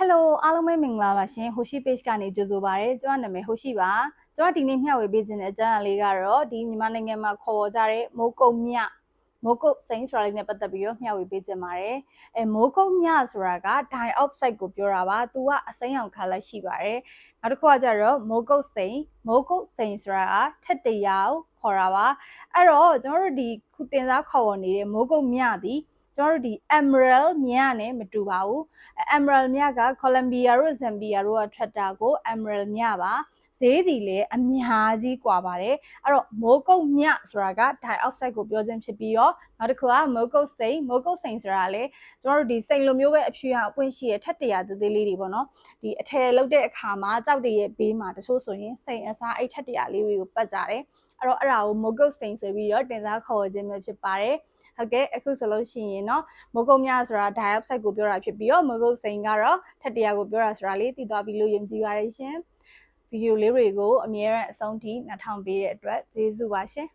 Hello အားလုံးပဲမင်္ဂလာပါရှင် Hoshi page ကနေကြိုဆိုပါရစေကျွန်မနာမည် Hoshi ပါကျွန်မဒီနေ့မျှဝေပေးခြင်းတဲ့အကြောင်းအရာလေးကတော့ဒီမြန်မာနိုင်ငံမှာခေါ်ဝေါ်ကြတဲ့မိုးကုတ်မြမိုးကုတ်စိန်ဆိုတာလေးနဲ့ပတ်သက်ပြီးတော့မျှဝေပေးခြင်းပါတယ်အဲမိုးကုတ်မြဆိုတာက dioxide ကိုပြောတာပါသူကအစိမ်းအောင်ခါလိုက်ရှိပါတယ်နောက်တစ်ခုကကြတော့မိုးကုတ်စိန်မိုးကုတ်စိန်ဆိုတာကထက်တရာကိုခေါ်တာပါအဲ့တော့ကျွန်တော်တို့ဒီခုတင်စားခေါ်ဝေါ်နေတဲ့မိုးကုတ်မြသည် ကျွန်တော်တို့ဒီ emerald မြနဲ့မတူပါဘူး emerald မြက Colombia တို့ Zambia တို့ကထွက်တာကို emerald မြပါဈေးသည်လည်းအများကြီးกว่าပါတယ်အဲ့တော့မိုးကုတ်မြဆိုတာက dioxide ကိုပြောခြင်းဖြစ်ပြီးတော့နောက်တစ်ခုကမိုးကုတ်စိန်မိုးကုတ်စိန်ဆိုတာလည်းကျွန်တော်တို့ဒီစိန်လိုမျိုးပဲအဖြူရအပွင့်ရှိရထက်တရာသေးသေးလေးတွေပေါ့နော်ဒီအထည်လုတ်တဲ့အခါမှာကြောက်တရဲ့ဘေးမှာတချို့ဆိုရင်စိန်အစားအဲ့ထက်တရာလေးတွေကိုပတ်ကြတယ်အဲ့တော့အဲ့ဒါကိုမိုးကုတ်စိန်ဆိုပြီးတော့တင်စားခေါ်ခြင်းမျိုးဖြစ်ပါတယ်ဟုတ်ကဲ့အခုဆိုလို့ရှိရင်เนาะမိုးကုတ်မြဆိုတာ dioxide ကိုပြောတာဖြစ်ပြီးတော့မိုးကုတ်စိန်ကတော့ထက်တရာကိုပြောတာဆိုတာလေးသိသွားပြီလို့ယုံကြည်ပါတယ်ရှင် ဗီဒီယိုလေးတွေကိုအမြဲတမ်းအဆုံးထိနှထောင်ပေးတဲ့အတွက်ကျေးဇူးပါရှင်